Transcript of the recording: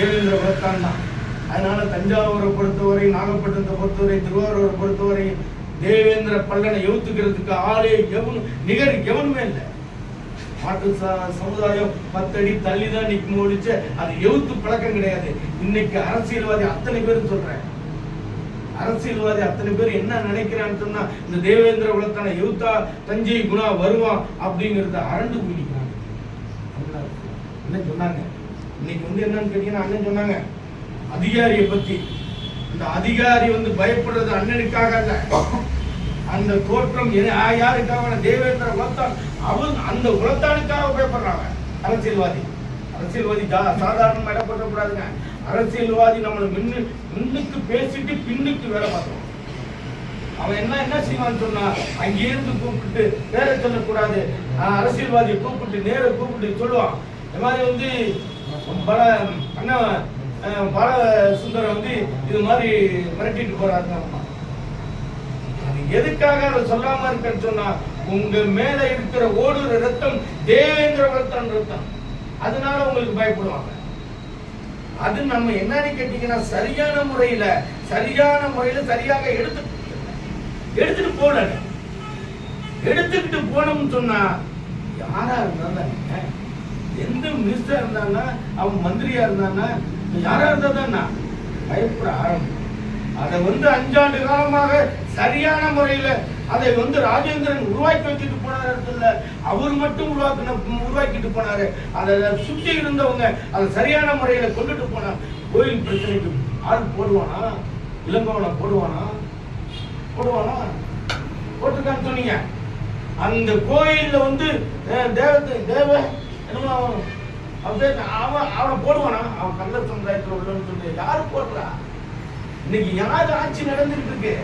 தேவேந்திர குலத்தான் தான் அதனால தஞ்சாவூரை பொறுத்தவரை நாகப்பட்டினத்தை பொறுத்தவரை திருவாரூரை பொறுத்தவரை தேவேந்திர பல்லனை எழுத்துக்கிறதுக்கு ஆளே எவனும் நிகர் எவனுமே இல்லை. மாட்டு ச- சமுதாயம் பத்தடி தள்ளி தான் நிற்கும் ஒழிச்சு அது எவுத்து பழக்கம் கிடையாது. இன்னைக்கு அரசியல்வாதி அத்தனை பேரும் சொல்றேன். அரசியல்வாதி அத்தனை பேர் என்ன நினைக்கிறான்னு சொன்னா இந்த தேவேந்திர குலத்தான யூத்தா தஞ்சை குணா வருவான் அப்படிங்கறத அரண்டு குடிக்கிறாங்க என்ன சொன்னாங்க? இன்னைக்கு வந்து என்னன்னு கேட்டீங்கன்னா அண்ணன் சொன்னாங்க அதிகாரியை பத்தி. இந்த அதிகாரி வந்து பயப்படுறது அண்ணனுக்காக அல்ல. அந்த தோற்றம் யாருக்காக தேவேந்திர குலத்தான். அவன் அந்த குலத்தானுக்காக பயப்படுறாங்க. அரசியல்வாதி. அரசியல்வாதி ஜா- சாதாரண இடப்படக்கூடாதுங்க அரசியல்வாதி நம்மளை மின்னு முன்னுக்கு பேசிட்டு பின்னுக்கு வேலை பார்க்கணும். அவன் என்ன என்ன செய்வான்னு சொன்னா அங்கேருந்து கூப்பிட்டு பேரை சொல்லக்கூடாது. அரசியல்வாதியை கூப்பிட்டு நேர கூப்பிட்டு சொல்லுவான். இந்த மாதிரி வந்து பல அண்ணா பல சுந்தரம் வந்து இது மாதிரி மிரட்டிட்டு போறாருங்க அது எதுக்காக அதை சொல்லாம இருக்கன்னு சொன்னா உங்க மேல இருக்கிற ஓடுற ரத்தம் தேவேந்திர ரத்தம் ரத்தம். அதனால உங்களுக்கு பயப்படுவாங்க. அது நம்ம என்னன்னு கேட்டீங்கன்னா சரியான முறையில சரியான முறையில சரியாக எடுத்து எடுத்துட்டு போன எடுத்துக்கிட்டு போனோம்னு சொன்னா யாரா இருந்தாலும் எந்த மினிஸ்டரா இருந்தாங்கன்னா அவன் மந்திரியா இருந்தான்னா யாரா இருந்தா பயப்பட ஆரம்பம். அதை வந்து அஞ்சாண்டு காலமாக சரியான முறையில அதை வந்து ராஜேந்திரன் உருவாக்கி வச்சுட்டு போனார் அவர் மட்டும் உருவாக்கின உருவாக்கிட்டு போனாரு. அதை சுற்றி இருந்தவங்க அதை சரியான முறையில கொண்டுட்டு போனார் கோயில் பிரச்சனைக்கு ஆள் போடுவானா? இளங்கவனை போடுவானா? போடுவானா? போட்டுக்கான்னு சொன்னீங்க. அந்த கோயில்ல வந்து தேவத்தை தேவ என்னமோ அவன் அவன் அவன் அவனை போடுவானா? அவன் கள்ள சமுதாயத்தில் உள்ளன்னு சொல்லி யாரு போடுறா? இன்னைக்கு யாரு ஆட்சி நடந்துட்டு இருக்கு?